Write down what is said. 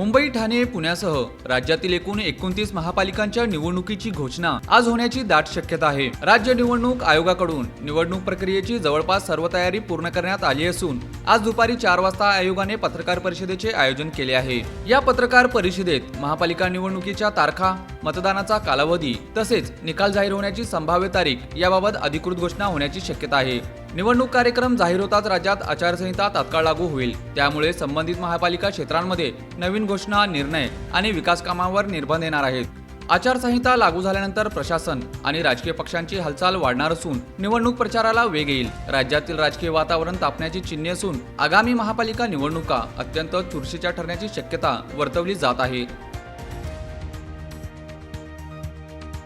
Mumbai Thane पुण्यासह राज्यातील एकूण एकोणतीस महापालिकांच्या निवडणुकीची घोषणा आज होण्याची दाट शक्यता आहे. राज्य निवडणूक आयोगाकडून निवडणूक प्रक्रियेची जवळपास सर्व तयारी पूर्ण करण्यात आली असून आज दुपारी चार वाजता आयोगाने पत्रकार परिषदेचे आयोजन केले आहे. या पत्रकार परिषदेत महापालिका निवडणुकीच्या तारखा मतदानाचा कालावधी तसेच निकाल जाहीर होण्याची संभाव्य तारीख याबाबत अधिकृत घोषणा होण्याची शक्यता आहे. निवडणूक कार्यक्रम जाहीर होताच राज्यात आचारसंहिता तात्काळ लागू होईल. त्यामुळे संबंधित महापालिका क्षेत्रांमध्ये नवीन घोषणा निर्णय आणि विकास कामांवर निर्बंध येणार आहेत. आचारसंहिता लागू झाल्यानंतर प्रशासन आणि राजकीय पक्षांची हालचाल वाढणार असून निवडणूक प्रचाराला वेग येईल. राज्यातील राजकीय वातावरण तापण्याची चिन्हे असून आगामी महापालिका निवडणुका अत्यंत चुरशीच्या ठरण्याची शक्यता वर्तवली जात आहे.